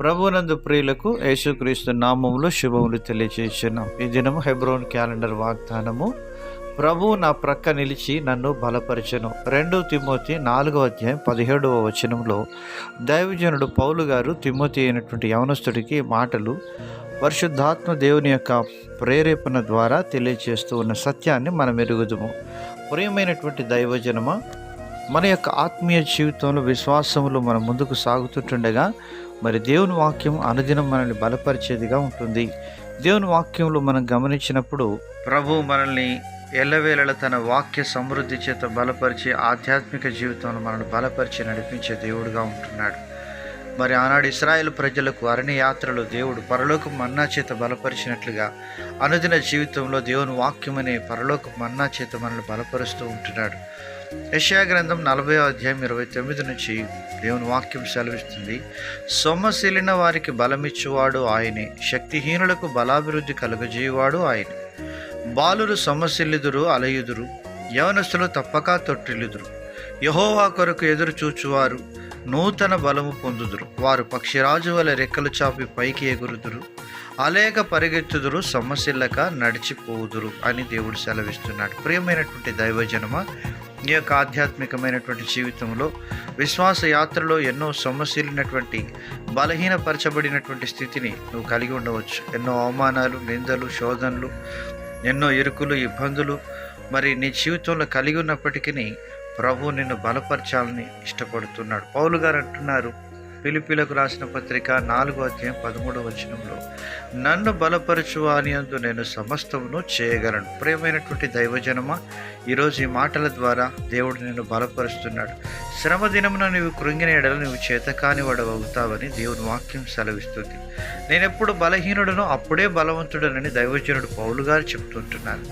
ప్రభునందు ప్రియులకు యేసుక్రీస్తు నామములు శుభములు తెలియజేస్తున్నాం ఈ దినము హెబ్రోన్ క్యాలెండర్ వాగ్దానము ప్రభువు నా ప్రక్క నిలిచి నన్ను బలపరచను. రెండో తిమోతి నాలుగవ అధ్యాయం పదిహేడవ వచనంలో దైవజనుడు పౌలు గారు తిమోతి అయినటువంటి యవనస్తుడికి మాటలు పరిశుద్ధాత్మ దేవుని యొక్క ప్రేరేపణ ద్వారా తెలియజేస్తూ ఉన్న సత్యాన్ని మనం ఎరుగుదుము. ప్రియమైనటువంటి దైవజనమా మన యొక్క ఆత్మీయ జీవితంలో విశ్వాసములు మనం ముందుకు సాగుతుంటుండగా మరి దేవుని వాక్యం అనుదినం మనల్ని బలపరిచేదిగా ఉంటుంది. దేవుని వాక్యంలో మనం గమనించినప్పుడు ప్రభు మనల్ని ఎల్లవేళల తన వాక్య సమృద్ధి చేత బలపరిచి ఆధ్యాత్మిక జీవితంలో మనల్ని బలపరిచి నడిపించే దేవుడుగా ఉంటున్నాడు. మరి ఆనాడు ఇస్రాయేల్ ప్రజలకు అరణ్యయాత్రలో దేవుడు పరలోక మన్నా చేత బలపరిచినట్లుగా అనుదిన జీవితంలో దేవుని వాక్యం అనే పరలోక మన్నా చేత మనల్ని బలపరుస్తూ ఉంటున్నాడు. యశయా గ్రంథం నలభై అధ్యాయం ఇరవై తొమ్మిది నుంచి దేవుని వాక్యం సెలవిస్తుంది సొమ్మశీలిన వారికి బలమిచ్చువాడు ఆయనే శక్తిహీనులకు బలాభివృద్ధి కలుగజేయువాడు ఆయనే. బాలురు సొమ్మశీలిదురు అలయుదురు యవనస్తులు తప్పక తొట్టిల్లుదురు యహోవా కొరకు ఎదురు చూచువారు నూతన బలము పొందుదురు. వారు పక్షిరాజు వలె రెక్కలు చాపి పైకి ఎగురుదురు. అలేక పరిగెత్తుదురు సమస్యలక నడిచిపోవుదురు అని దేవుడు సెలవిస్తున్నాడు. ప్రియమైనటువంటి దైవజనమ ఈ యొక్క ఆధ్యాత్మికమైనటువంటి జీవితంలో విశ్వాస యాత్రలో ఎన్నో సొమ్మసిల్లినటువంటి బలహీనపరచబడినటువంటి స్థితిని నువ్వు కలిగి ఉండవచ్చు. ఎన్నో అవమానాలు నిందలు శోధనలు ఎన్నో ఇరుకులు ఇబ్బందులు మరి నీ జీవితంలో కలిగి ఉన్నప్పటికీ ప్రభు నిన్ను బలపరచాలని ఇష్టపడుతున్నాడు. పౌలు గారు అంటున్నారు పిలిపిలకు రాసిన పత్రిక నాలుగో అధ్యాయం పదమూడవ వచనంలో నన్ను బలపరచువాని అందు నేను సమస్తమును చేయగలను. ప్రియమైనటువంటి దైవజనమా ఈరోజు ఈ మాటల ద్వారా దేవుడు నిన్ను బలపరుస్తున్నాడు. శ్రమ దినమున నీవు కృంగిన ఎడలు నువ్వు చేతకాని వాడు అవుతావని దేవుని వాక్యం సెలవిస్తుంది. నేనెప్పుడు బలహీనుడను అప్పుడే బలవంతుడనని దైవజనుడు పౌలు గారు చెప్తుంటున్నాను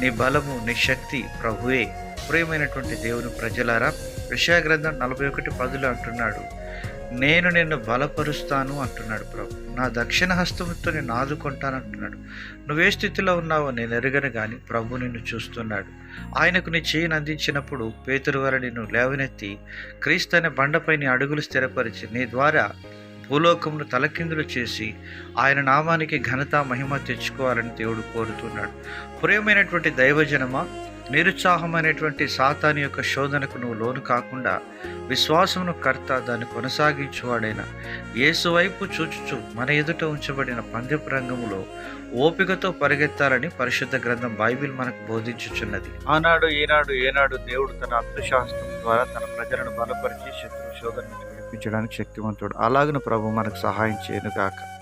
నీ బలము నీ శక్తి ప్రభువే. ప్రియమైనటువంటి దేవుని ప్రజలారా విషయ గ్రంథం నలభై ఒకటి పదులు అంటున్నాడు. నేను నిన్ను బలపరుస్తాను అంటున్నాడు ప్రభు. నా దక్షిణ హస్తముతో నేను ఆదుకుంటాను అంటున్నాడు. నువ్వే స్థితిలో ఉన్నావో నేను ఎరగను కానీ ప్రభు నిన్ను చూస్తున్నాడు. ఆయనకు నీ చేయిని అందించినప్పుడు పేతురు వారు నిన్ను లేవనెత్తి క్రీస్తు అనే బండపై నీ అడుగులు స్థిరపరిచి నీ ద్వారా భూలోకమును తలకిందులు చేసి ఆయన నామానికి ఘనత మహిమ తెచ్చుకోవాలని దేవుడు కోరుతున్నాడు. ప్రియమైనటువంటి దైవజనమా నిరుత్సాహమైనటువంటి సాతాని యొక్క శోధనకు నువ్వు లోను కాకుండా విశ్వాసమును కర్త దాన్ని కొనసాగించువాడైన ఏసువైపు చూచుచు మన ఎదుట ఉంచబడిన పందెపు రంగములో ఓపికతో పరిగెత్తాలని పరిశుద్ధ గ్రంథం బైబిల్ మనకు బోధించుచున్నది. ఆనాడు ఈనాడు ఏనాడు దేవుడు తన అర్థశాస్త్రం ద్వారా తన ప్రజలను బలపరిచి శత్రు శోధన నుంచి విడిపించడానికి శక్తివంతుడు. అలాగను ప్రభు మనకు సహాయం చేయను కాక